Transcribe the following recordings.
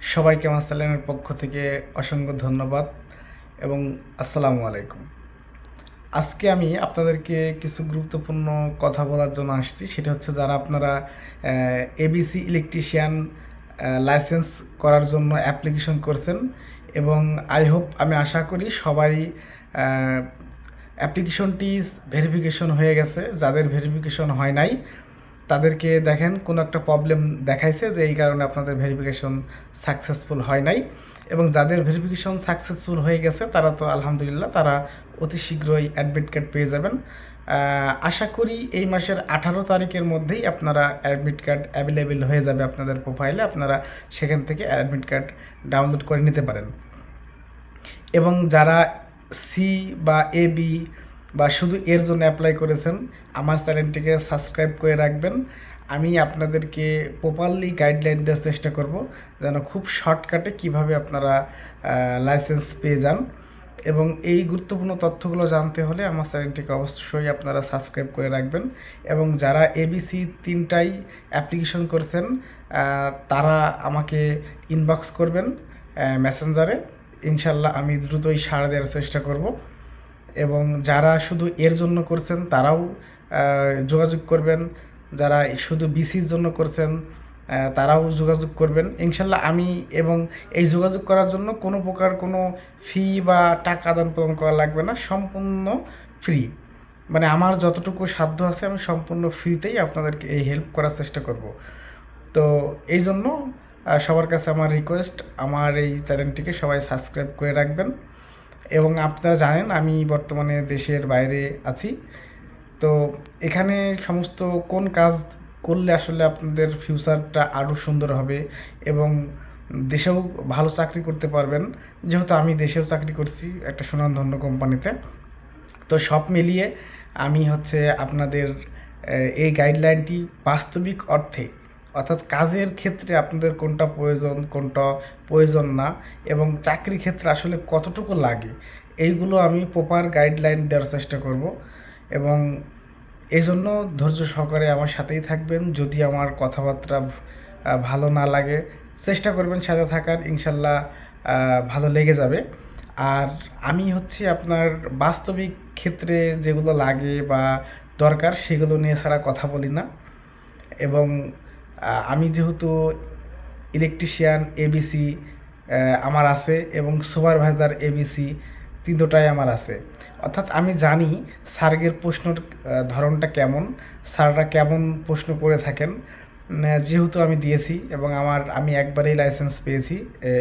সবাইকে আমার সালামের পক্ষ থেকে অসংখ্য ধন্যবাদ এবং আসসালামু আলাইকুম। আজকে আমি আপনাদেরকে কিছু গুরুত্বপূর্ণ কথা বলার জন্য আসছি। সেটা হচ্ছে যারা আপনারা এবিসি ইলেকট্রিশিয়ান লাইসেন্স করার জন্য অ্যাপ্লিকেশন করছেন এবং আই হোপ আমি আশা করি সবাই অ্যাপ্লিকেশনটি ভেরিফিকেশন হয়ে গেছে। যাদের ভেরিফিকেশন হয় নাই তাদেরকে দেখেন, কোনো একটা প্রবলেম দেখাইছে যে এই কারণে আপনাদের ভেরিফিকেশন সাকসেসফুল হয় নাই। এবং যাদের ভেরিফিকেশন সাকসেসফুল হয়ে গেছে, তারা তো আলহামদুলিল্লাহ, তারা অতি শীঘ্রই অ্যাডমিট কার্ড পেয়ে যাবেন। আশা করি এই মাসের আঠারো তারিখের মধ্যেই আপনারা অ্যাডমিট কার্ড অ্যাভেলেবেল হয়ে যাবে আপনাদের প্রোফাইলে আপনারা সেখান থেকে অ্যাডমিট কার্ড ডাউনলোড করে নিতে পারেন। এবং যারা সি বা এ বি বা শুধু এর জন্য অ্যাপ্লাই করেছেন, আমার চ্যানেলটিকে সাবস্ক্রাইব করে রাখবেন। আমি আপনাদেরকে প্রপারলি গাইডলাইন দেওয়ার চেষ্টা করব, যেন খুব শর্টকাটে কীভাবে আপনারা লাইসেন্স পেয়ে যান। এবং এই গুরুত্বপূর্ণ তথ্যগুলো জানতে হলে আমার চ্যানেলটিকে অবশ্যই আপনারা সাবস্ক্রাইব করে রাখবেন। এবং যারা এবিসি তিনটাই অ্যাপ্লিকেশন করছেন তারা আমাকে ইনবক্স করবেন মেসেঞ্জারে ইনশাল্লাহ আমি দ্রুতই সাড়া দেওয়ার চেষ্টা করব। এবং যারা শুধু এর জন্য করছেন, তারাও যোগাযোগ করবেন। যারা শুধু বিসির জন্য করছেন তারাও যোগাযোগ করবেন। ইনশাল্লাহ আমি এবং এই যোগাযোগ করার জন্য কোনো প্রকার কোনো ফি বা টাকা আদান প্রদান করা লাগবে না, সম্পূর্ণ ফ্রি। মানে আমার যতটুকু সাধ্য আছে, আমি সম্পূর্ণ ফ্রিতেই আপনাদেরকে এই হেল্প করার চেষ্টা করব। তো এই জন্য সবার কাছে আমার রিকোয়েস্ট আমার এই চ্যানেলটিকে সবাই সাবস্ক্রাইব করে রাখবেন। এবং আপনারা জানেন আমি বর্তমানে দেশের বাইরে আছি। তো এখানে সমস্ত কোন কাজ করলে আসলে আপনাদের ফিউচারটা আরও সুন্দর হবে এবং দেশেও ভালো চাকরি করতে পারবেন? যেহেতু আমি দেশেও চাকরি করছি একটা সুনামধন্য কোম্পানিতে। তো সব মিলিয়ে আমি হচ্ছে আপনাদের এই গাইডলাইনটি বাস্তবিক অর্থে অর্থাৎ কাজের ক্ষেত্রে আপনাদের কোনটা প্রয়োজন কোনটা প্রয়োজন না এবং চাকরি ক্ষেত্রে আসলে কতটুকু লাগে, এইগুলো আমি প্রপার গাইডলাইন দেওয়ার চেষ্টা করব এবং এই জন্য ধৈর্য সহকারে আমার সাথেই থাকবেন। যদি আমার কথাবার্তা ভালো না লাগে, চেষ্টা করবেন সাথে থাকার, ইনশাল্লাহ ভালো লেগে যাবে। আর আমি হচ্ছে আপনার বাস্তবিক ক্ষেত্রে যেগুলো লাগে বা দরকার সেগুলো নিয়ে ছাড়া কথা বলি না এবং আমি যেহেতু ইলেকট্রিশিয়ান এবিসি আমার আছে এবং সুপারভাইজার এবিসি তিনটাই আমার আছে। অর্থাৎ আমি জানি স্যারগের প্রশ্নর ধরনটা কেমন, স্যাররা কেমন প্রশ্ন করে থাকেন। যেহেতু আমি দিয়েছি এবং আমার, আমি একবারেই লাইসেন্স পেয়েছি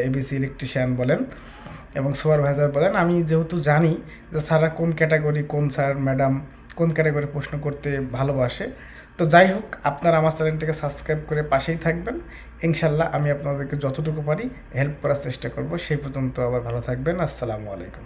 এবিসি ইলেকট্রিশিয়ান বলেন। এবং সুপারভাইজার বলেন, আমি যেহেতু জানি যে স্যাররা কোন ক্যাটাগরি কোন স্যার ম্যাডাম কোন ক্যাটাগরি প্রশ্ন করতে ভালোবাসে, তো যাই হোক, আপনারা আমার চ্যানেলটাকে সাবস্ক্রাইব করে পাশেই থাকবেন। ইনশাল্লাহ আমি আপনাদেরকে যতটুকু পারি হেল্প করার চেষ্টা করব। সেই পর্যন্ত আবার ভালো থাকবেন। আসসালামু আলাইকুম।